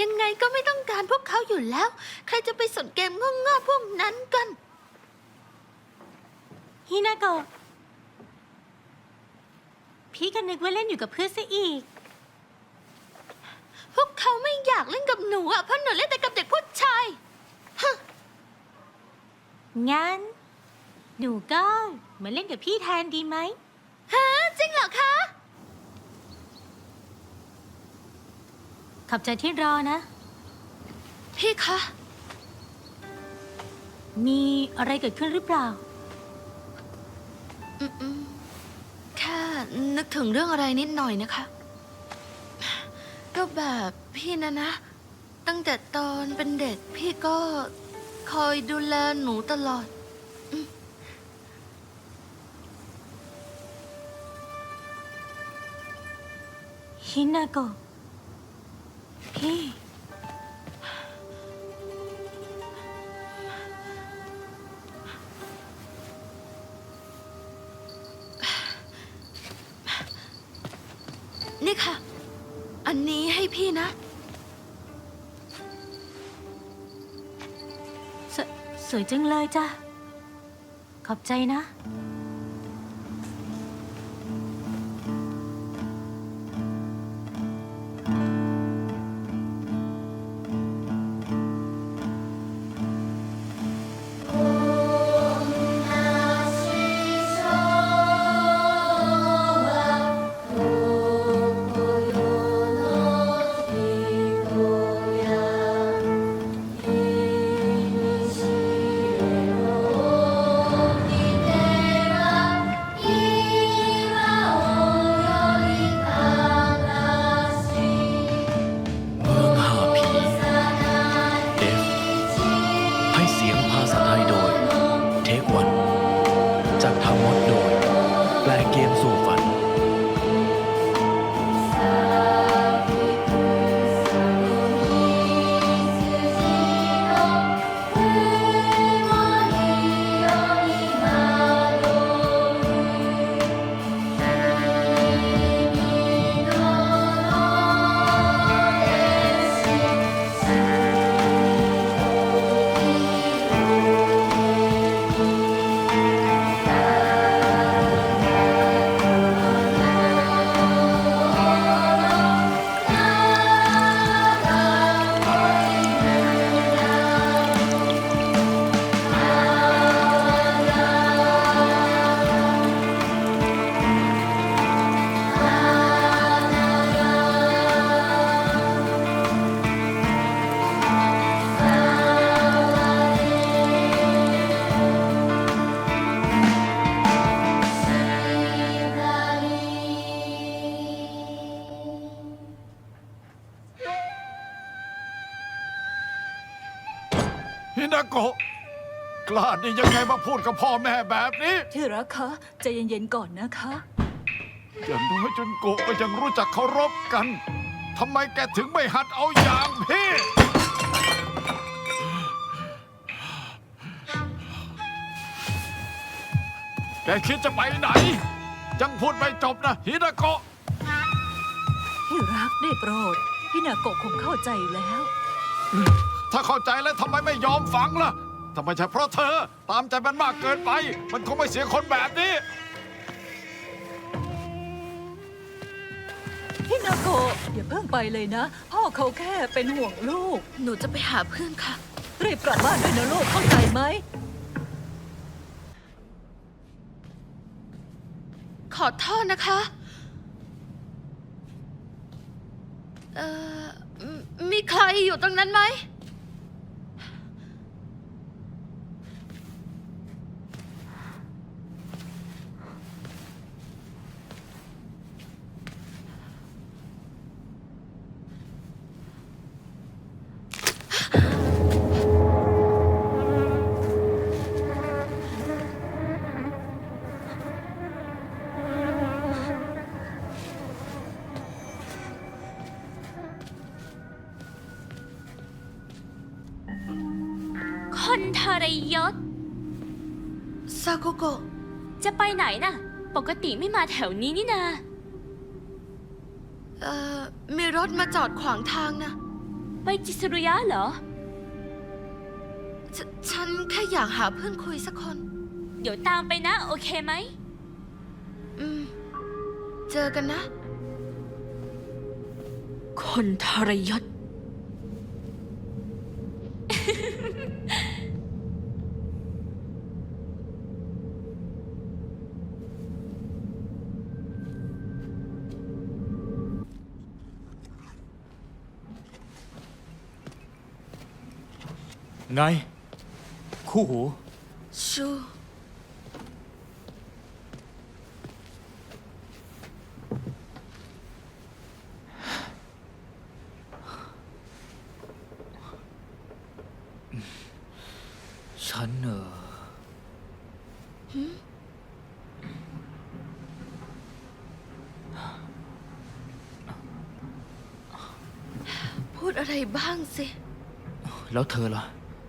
ยังไงก็ไม่ต้องการพวกเขาอยู่แล้ว ใครจะไปสนเกมโง่ๆพวกนั้นกัน ฮินาโกะพี่ก็นึกว่าเล่นอยู่กับเพื่อนซะอีก พวกเขาไม่อยากเล่นกับหนูอะเพราะหนูเล่นแต่กับเด็กผู้ชายงั้น หนูก็มาเล่นกับพี่แทนดีไหม ฮะจริงเหรอคะ ขอบใจที่รอนะ พี่คะ มีอะไรเกิดขึ้นหรือเปล่า อืมๆแค่นึกถึงเรื่องอะไรนิดหน่อยนะคะ ก็แบบพี่นะนะ ตั้งแต่ตอนเป็นเด็กพี่ก็คอยดูแลหนูตลอด ฮินาโกะ พี่ นี่ค่ะ อันนี้ให้พี่นะสสวยจังเลยจ้ะ ขอบใจนะ โกะ กล้าดียังไงมาพูดกับพ่อแม่แบบนี้ที่รักคะใจเย็นๆก่อนนะคะ อย่างน้อยจุนโกะก็ยังรู้จักเคารพกันทำไมแกถึงไม่หัดเอาอย่างพี่ แกคิดจะไปไหน ยังพูดไม่จบนะฮินาโกะ ที่รักได้โปรด พี่นาโกะคงเข้าใจแล้ว ถ้าเข้าใจแล้วทำไมไม่ยอมฟังล่ะทำไมใช่เพราะเธอตามใจมันมากเกินไป มันคงไม่เสียคนแบบนี้พี่นาโกะอย่าเพิ่งไปเลยนะ พ่อเขาแค่เป็นห่วงลูก หนูจะไปหาเพื่อนค่ะ รีบกลับบ้านด้วยนะลูกเข้าใจไหม ขอโทษนะคะ เอ่อมมีใครอยู่ตรงนั้นไหม นทรยศ ซาโกโกะจะไปไหนน่ะ ปกติไม่มาแถวนี้นี่นา เอ่อ มีรถมาจอดขวางทางนะ ไปจิสุริยะเหรอ ฉฉันแค่อยากหาเพื่อนคุยสักคน เดี๋ยวตามไปนะ โอเคไหม อืม เจอกันนะ คนทรยศ ไง คู่หู ชูฉันเออพูดอะไรบ้างสิ แล้วเธอล่ะ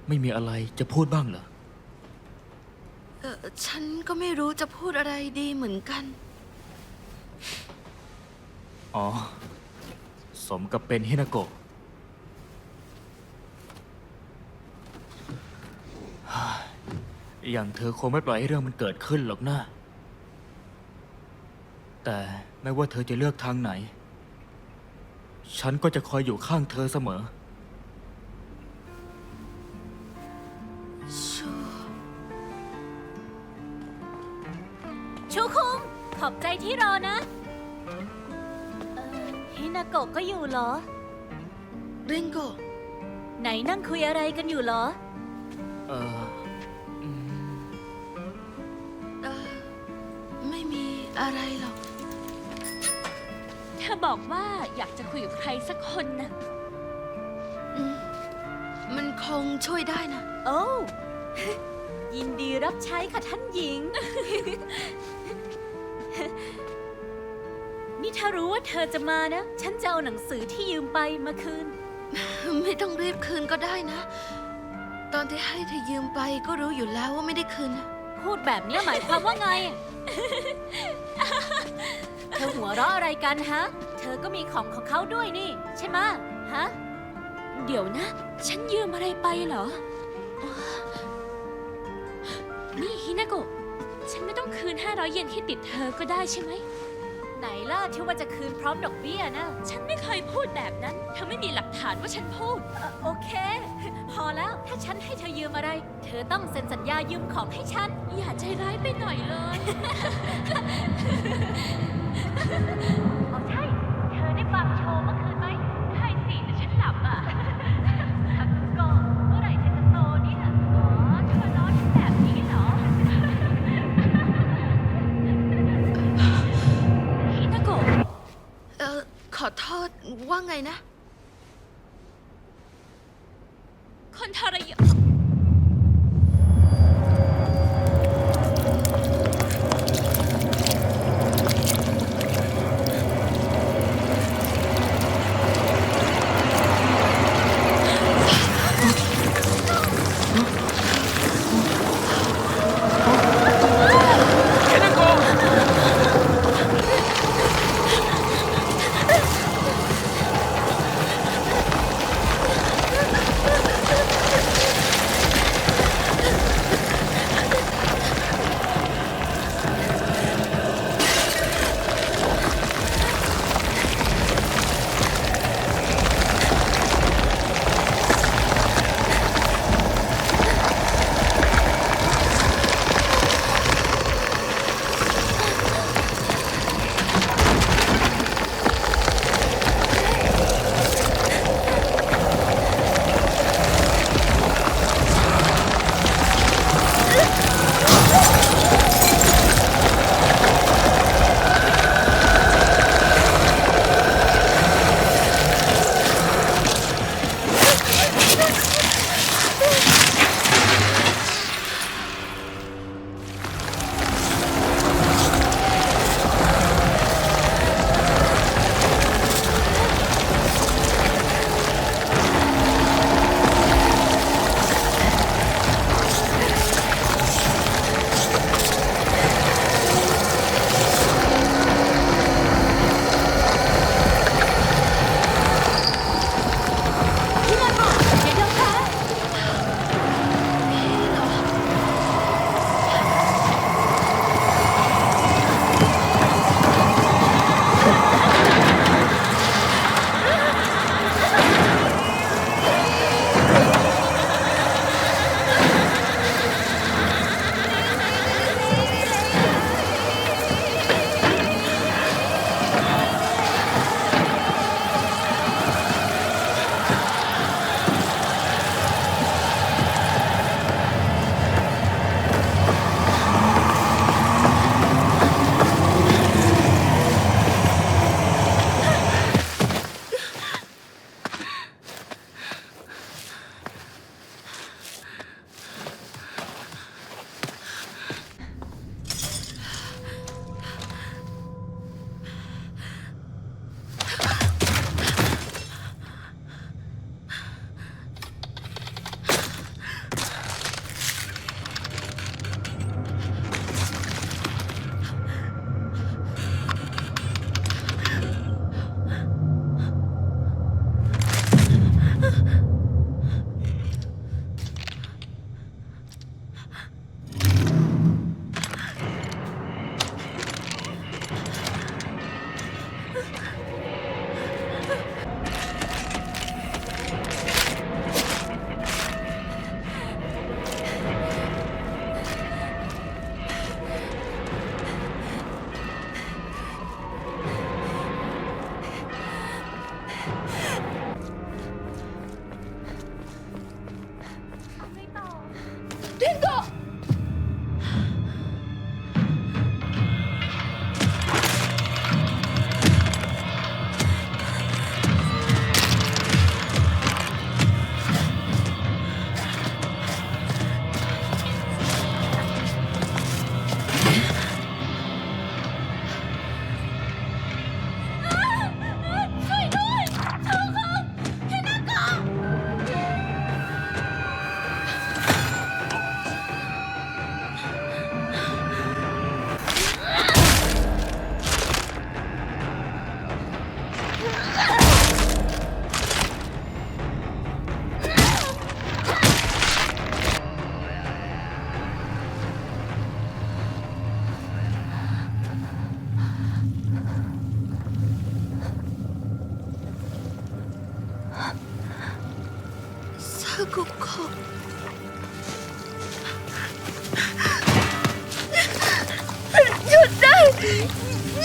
ไม่มีอะไรจะพูดบ้างเหรอ เออฉันก็ไม่รู้จะพูดอะไรดีเหมือนกัน อ๋อ สมกับเป็นฮินาโกะฮ่าอย่างเธอคงไม่ปล่อยให้เรื่องมันเกิดขึ้นหรอกนะแต่ไม่ว่าเธอจะเลือกทางไหน ฉันก็จะคอยอยู่ข้างเธอเสมอ กะก็อยู่เหรอ ริงโกะไหนนั่งคุยอะไรกันอยู่เหรอ เอออืมเออไม่มีอะไรหรอก เธอบอกว่าอยากจะคุยกับใครสักคนนะอืมมันคงช่วยได้นะ โอ้ ยินดีรับใช้ค่ะท่านหญิง นี่ถ้ารู้ว่าเธอจะมานะ ฉันจะเอาหนังสือที่ยืมไปมาคืน ไม่ต้องรีบคืนก็ได้นะ ตอนที่ให้เธอยืมไปก็รู้อยู่แล้วว่าไม่ได้คืนนะพูดแบบนี้หมายความว่าไง เธอหัวเราะอะไรกันฮะ เธอก็มีของของเขาด้วยนี่ ใช่ไหมะฮะ เดี๋ยวนะ ฉันยืมอะไรไปเหรอ นี่ฮินาโกะ ฉันไม่ต้องคืน 500 เยนที่ติดเธอก็ได้ใช่ไหม ไหนล่ะที่ว่าจะคืนพร้อมดอกเบี้ยนะ ฉันไม่เคยพูดแบบนั้น เธอไม่มีหลักฐานว่าฉันพูด เอ่อโอเค พอแล้วถ้าฉันให้เธอยืมอะไร เธอต้องเซ็นสัญญายืมของให้ฉัน อย่าใจร้ายไปหน่อยเลย อขอโทษว่าไงนะ คนทรยศ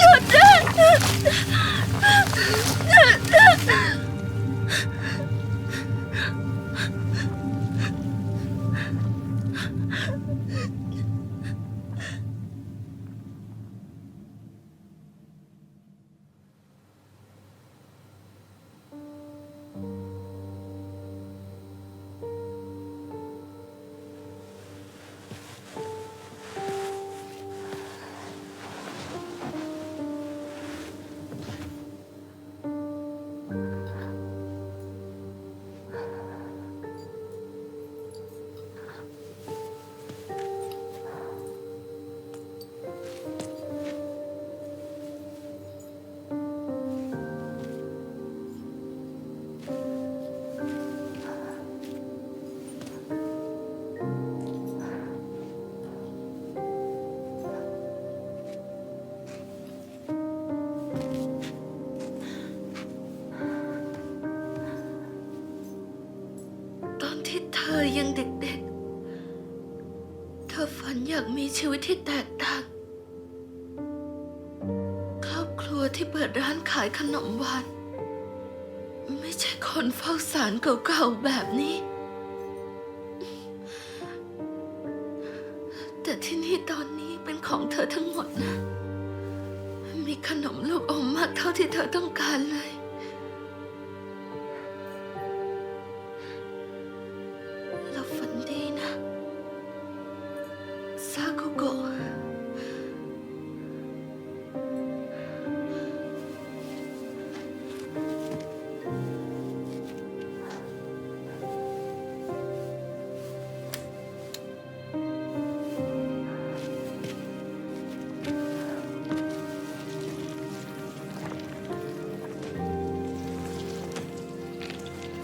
ยุด อยังเด็กๆ เธอฝันอยากมีชีวิตที่แตกต่าง ครอบครัวที่เปิดร้านขายขนมหวาน ไม่ใช่คนเฝ้าสารเก่าๆแบบนี้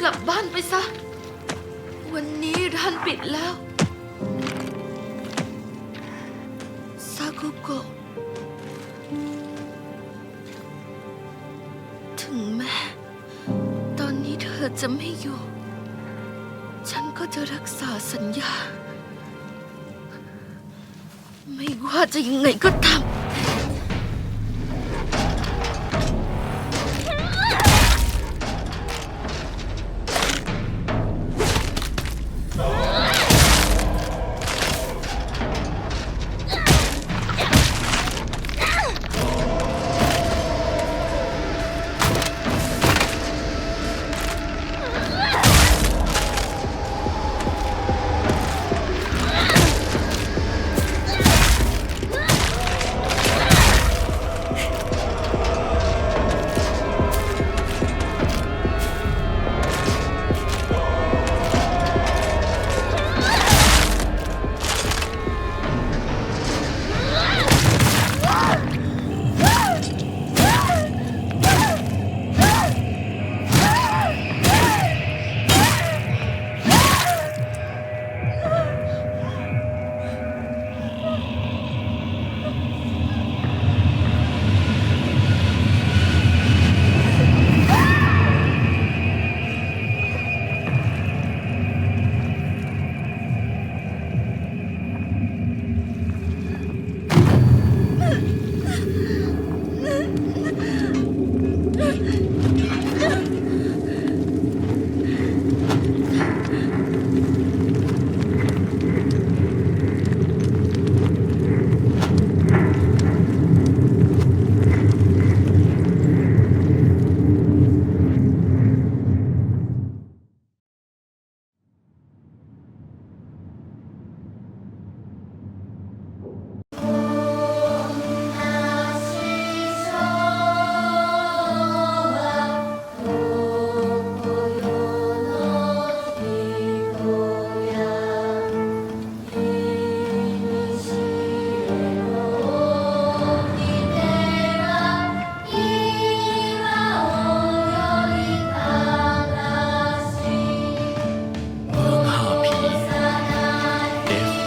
กลับบ้านไปซะ วันนี้ร้านปิดแล้วซากุโกะถึงแม้ตอนนี้เธอจะไม่อยู่ ฉันก็จะรักษาสัญญา ไม่ว่าจะยังไงก็ตาม Yeah.